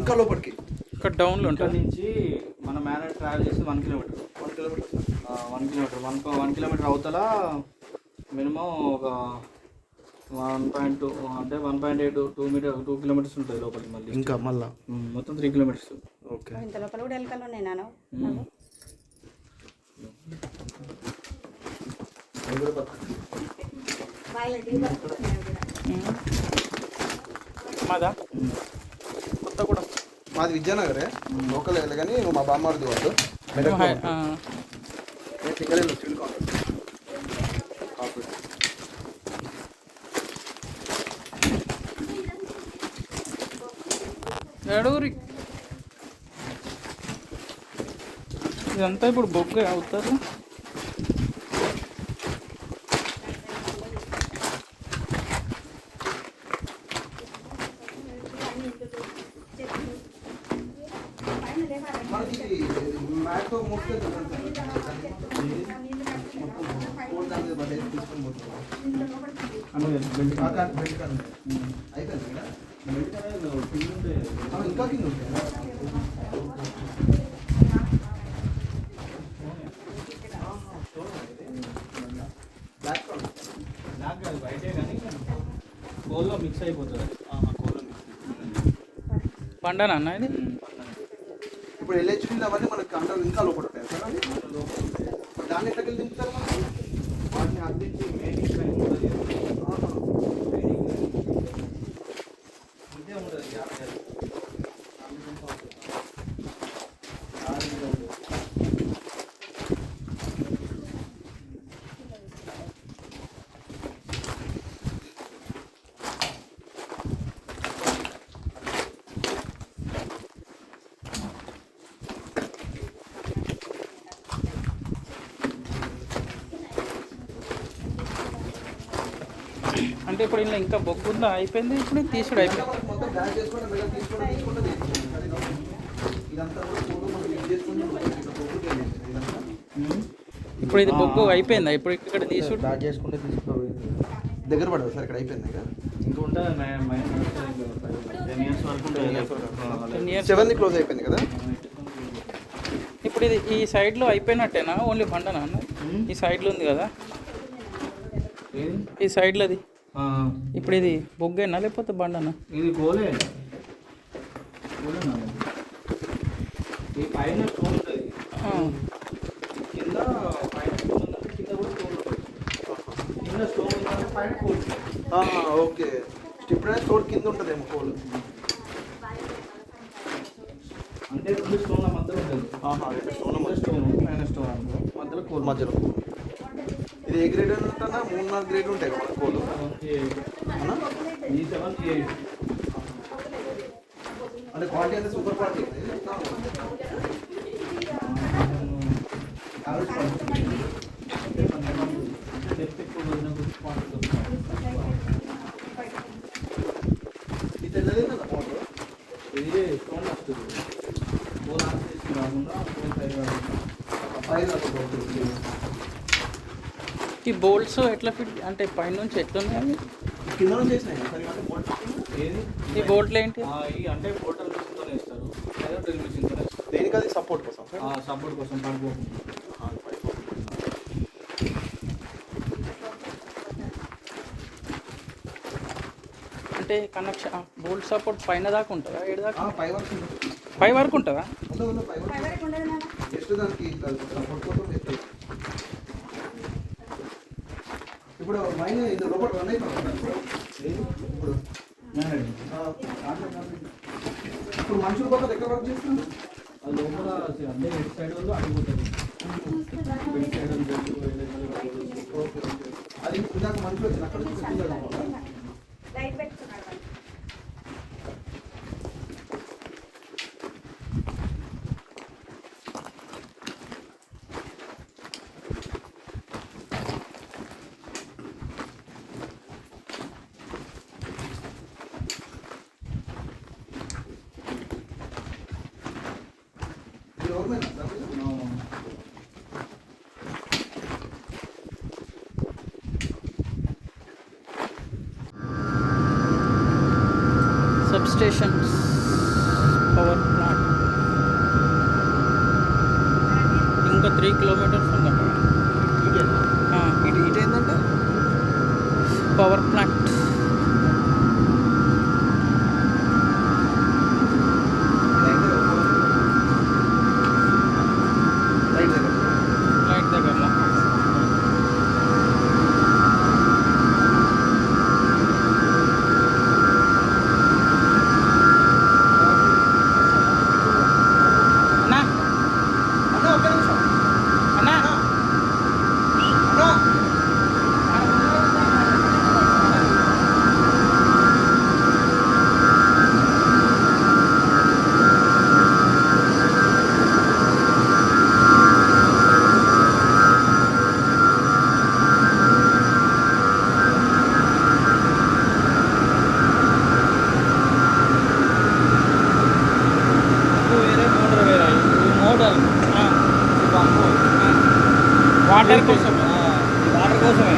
ఇంకా లోపలికి. ఇక్కడ డౌన్లో ఇక్కడ ఉంటుంది నుంచి మన మేనేజ్ ట్రావెల్ చేసి one kilometre one kilometre one kilometre one one kilometre అవతల మినిమం ఒక వన్ పాయింట్ టూ అంటే one point eight two metre two kilometres ఉంటుంది లోపలికి మళ్ళీ. ఇంకా మళ్ళా? మొత్తం త్రీ కిలోమీటర్స్ ఓకే. ఇంత లోపల కూడా ఉన్నాయి నాన్న. మాదా? మాది విద్యానగరే లోకల్ వెళ్ళి కానీ నువ్వు మా బామ్మారిది వాళ్ళు హై- ఆ, నేను సింగల్ వెళ్ళి సివిల్ కాంట్రాక్ట్ ఏడూరి ఇదంతా ఇప్పుడు బొగ్గ అవుతారు మనకి మ్యాట్ మోస్తే తీసుకొని పోతున్నాం ఆ కార్ బెల్ట్ కార్ ఉంది. అయిపోయింది కదా ఆ, ఇంకా కింద ఉంటాయి బ్లాక్ కార్ నాకు అది బయటే కానీ కోల్లో మిక్స్ అయిపోతుంది కోల్లో మిక్స్ పండనా అన్న ఇది? ఇప్పుడు ఎల్హెచ్పీలు అవన్నీ మనకి అంటారు ఇంకా లోపల ఉంటాయి. సార్ దాన్ని ఎక్కడికి దింపుతారు మనకి వాటిని అందించి అంటే ఇప్పుడు ఇలా ఇంకా బొగ్గు ఉందా? అయిపోయింది. ఇప్పుడు తీసుడు అయిపోయింది. ఇప్పుడు ఇది బొగ్గు అయిపోయిందా? ఇప్పుడు ఇక్కడ తీసుడు. చేసుకుంటే తీసుకోవాలి దగ్గర పడదు సార్ ఇక్కడ అయిపోయింది ఇక ఉంటుంది. సెవెన్ క్లోజ్ అయిపోయింది కదా? ఇప్పుడు ఇది ఈ సైడ్లో అయిపోయినట్టేనా? ఓన్లీ బండనా? అన్న ఈ సైడ్లో ఉంది కదా? ఈ సైడ్లో అది ఇప్పుడు ఇది బొగ్గేనా లేకపోతే బండనా? ఇది గోలే? ఈ పైన స్టోన్ ఉంటుంది. కింద పైన స్టోన్ ఉందంటే కింద కూడా స్టోన్ కింద స్టోన్ ఉందంటే పైన కోల్. ఓకే. స్టోర్ కింద ఉంటుందేమో కోల్ అంటే రెండు స్టోన్ల మధ్యలో ఉంటుంది. స్టోన్ స్టోన్ పైన స్టోన్ మధ్యలో కోల్ మధ్యలో ఇది ఏ గ్రేడ్ ఉంటుందా? మూడు నాలుగు గ్రేడ్ ఉంటాయి ఈ ఎయిట్ అంటే క్వాలిటీ అంటే సూపర్ క్వాలిటీ. ఇది తెల్లది కదా మోటార్ ఇది స్టోన్ వస్తుంది చేసి పై కాకుండా పైన ఈ బోల్ట్స్ ఎట్లా ఫిట్ అంటే పైనుంచి ఎట్లున్నాయి అవి? కింద నుంచి మోటార్ ఏది ఈ బోల్ట్లు ఏంటి? ఆ, ఈ అంటే బోటల్ మిషన్తోనే ఇస్తారు లేదా డ్రిల్ మిషన్తోనే ఇస్తారు దేనికి అది సపోర్ట్ కోసం? సార్ సపోర్ట్ కోసం పడిపోతుంది. అంటే కనెక్షన్ బోల్ట్ సపోర్ట్ పైన దాకా ఉంటుందా? ఏడు దాకా పై వరకు. పై వరకు ఉంటుందా? జస్ట్ దానికి సపోర్ట్ కోసం ఇప్పుడు మైన్ ఇది లోపల రన్ అయిపోతుంది ఇప్పుడు ఆ, ఇప్పుడు మనుషులు పోతే ఎక్కడ వర్క్ చేస్తున్నారు? అది లోపల అంటే ఇటు సైడ్ వాళ్ళు అడిగిపోతుంది అది ఇందాక మనుషులు వచ్చిన అక్కడ నుంచి కింద రావాలా? లైట్ పెట్టుకున్నాడు వాళ్ళు. ఇది గవర్నమెంట్ సార్ ఇది? ఆ, స్టేషన్ పవర్ ప్లాంట్ ఇంకా త్రీ కిలోమీటర్స్ ఉంది అక్కడ ఆ, ఇటు ఇటు ఏంటంటే పవర్ ప్లాంట్ రైట్ దగ్గర లైట్ దగ్గర అన్నా అన్న ఒక్క నిమిషం అన్నా అన్న ఇది వేరే మోటార్ వేరే ఇది మోటార్ ఆ, ఇది పంపు వాటర్ కోసం ఆ, ఇది వాటర్ కోసమే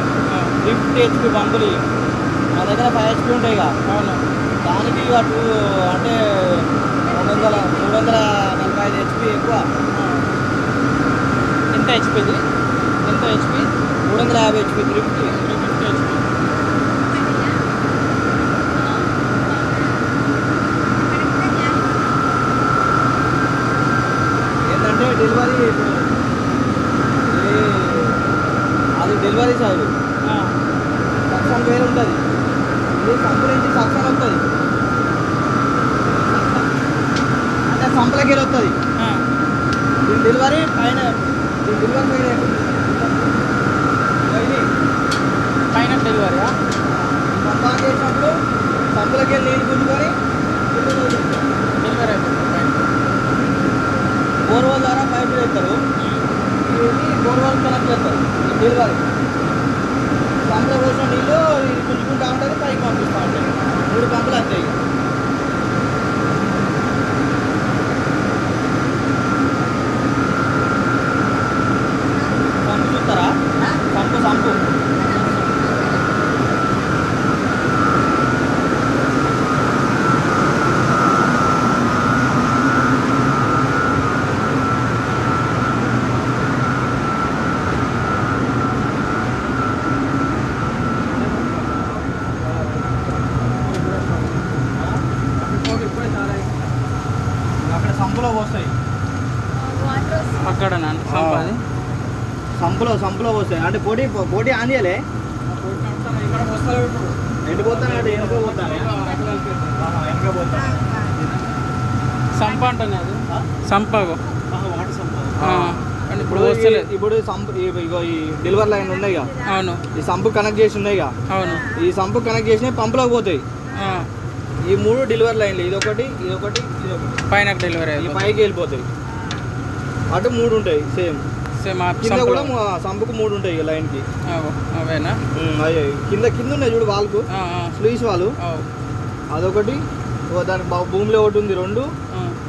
త్రీ ఫిఫ్టీ హెచ్పి ఇవి. మా దగ్గర ఫైవ్ హెచ్పి ఉంటాయి ఇక. అవును. దానికి అటు అంటే రెండు వందల మూడు వందల నలభై ఐదు హెచ్పి ఎక్కువ. ఎంత హెచ్పిది ఎంత హెచ్పి మూడు వందల యాభై HP three fifty three fifty HP ఏంటంటే డెలివరీ ఇప్పుడు అది డెలివరీ సైడ్ ఇది సంపు నుంచి సక్షన్ వస్తుంది అంటే సంపలకి వస్తుంది దీని డెలివరీ పైన దీని డెలివరీ పైన పైన డెలివరీయా పంపా చేసినప్పుడు సంపులకి వెళ్ళి నీళ్ళు గుంజుకొని. డెలివరీ అయిపోతుంది బోర్వెల్ ద్వారా పైపులు వేస్తారు ఇది బోర్వెల్ కనెక్ట్ చేస్తారు. డెలివరీ పంపులో పోసిన నీళ్ళు ఇది గుంజుకుంటా ఉంటుంది పైకి పంపిస్తూ ఉంటాయి మూడు పంపులు అంతాయి సంపు చూస్తారా సంపు సంపు అక్కడ సంపులో పోస్తాయి సంపాది సంపులో సంపులో పోస్తాయి. అంటే పోటీ పోటీ ఆన్ చేయలే ఎటు పోతాను? అంటే వెనుక పోతాను? వెనక పోతాను సంప అంటుంది అది. సంపగో. Water sump. కానీ ఇప్పుడు వస్తలేదు ఇప్పుడు సంపు ఇగో ఈ డెలివరీ లైన్ ఉన్నాయి అవును. ఈ సంపు కనెక్ట్ చేసి ఉన్నాయి అవును. ఈ సంపు కనెక్ట్ చేసినవి పంపులోకి పోతాయి. ఈ మూడు డెలివరీ లైన్లు. ఇది ఒకటి ఇది ఒకటి ఇది ఒకటి పైన డెలివరీ పైకి వెళ్ళిపోతాయి. అటు మూడు ఉంటాయి సేమ్. సేమ్ కింద. కూడా ము- సంపుకు మూడు ఉంటాయి లైన్కి. అవేనా? అయ్యాయి కింద కింద ఉన్నాయి చూడు వాళ్ళకు స్లూయిస్ వాళ్ళు. అదొకటి దానికి భూమిలో ఒకటి ఉంది రెండు.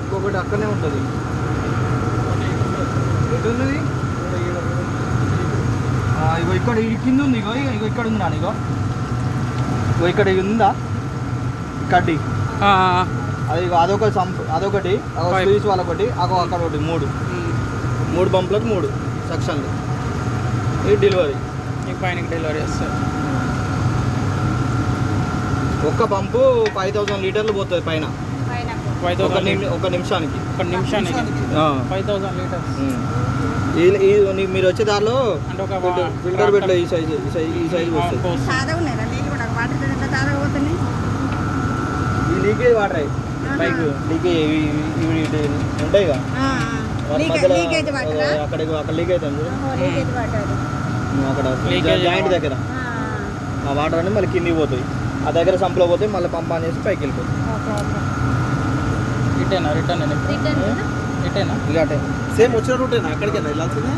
ఇంకొకటి అక్కడనే ఉంటుంది. ఎటు ఉన్నది? ఆ, ఇగో ఇక్కడ కింద ఉంది ఇగో ఇగో ఇక్కడ ఉంది నాన్న ఇగో. ఇగో ఇక్కడ ఉందా? కడ్డీ. అది అదొక సంప్ అదొకటి. స్లూయిస్ వాళ్ళొకటి అగో అక్కడ ఒకటి మూడు. మూడు పంపులకు మూడు సెక్షన్లు. ఇది డెలివరీ. ఈ పైన డెలివరీ చేస్తారు ఒక్క పంపు ఫైవ్ థౌసండ్ లీటర్లు పోతుంది పైన. ఫైవ్ ఒక థౌసండ్ ఒక నిమిషానికి. ఒక నిమిషానికి. ఆ. Five thousand litres. మీరు వచ్చే దారిలో అంటే ఒక ఫిల్టర్ ఫిల్టర్ పెట్టలే ఈ సైజు ఈ సైజు ఈ సైజు వస్తుంది. లీకేజ్ వాటర్ అయ్యి పైకి. లీకేజ్ ఇవి ఇవి ఇవి ఉంటాయి కదా అక్కడ అక్కడ లీక్ అవుతుంది అక్కడ జాయింట్. దగ్గర. ఆ, వాటర్ అనేది మళ్ళీ కిందికి పోతాయి ఆ దగ్గర సంపులో పోతే మళ్ళీ పంప్ ఆన్ చేసి పైకి వెళ్ళిపోతుంది. Okay okay. Return return return ఇక సేమ్ వచ్చిన రూటేనా అక్కడికేనా వెళ్ళాల్సిందే?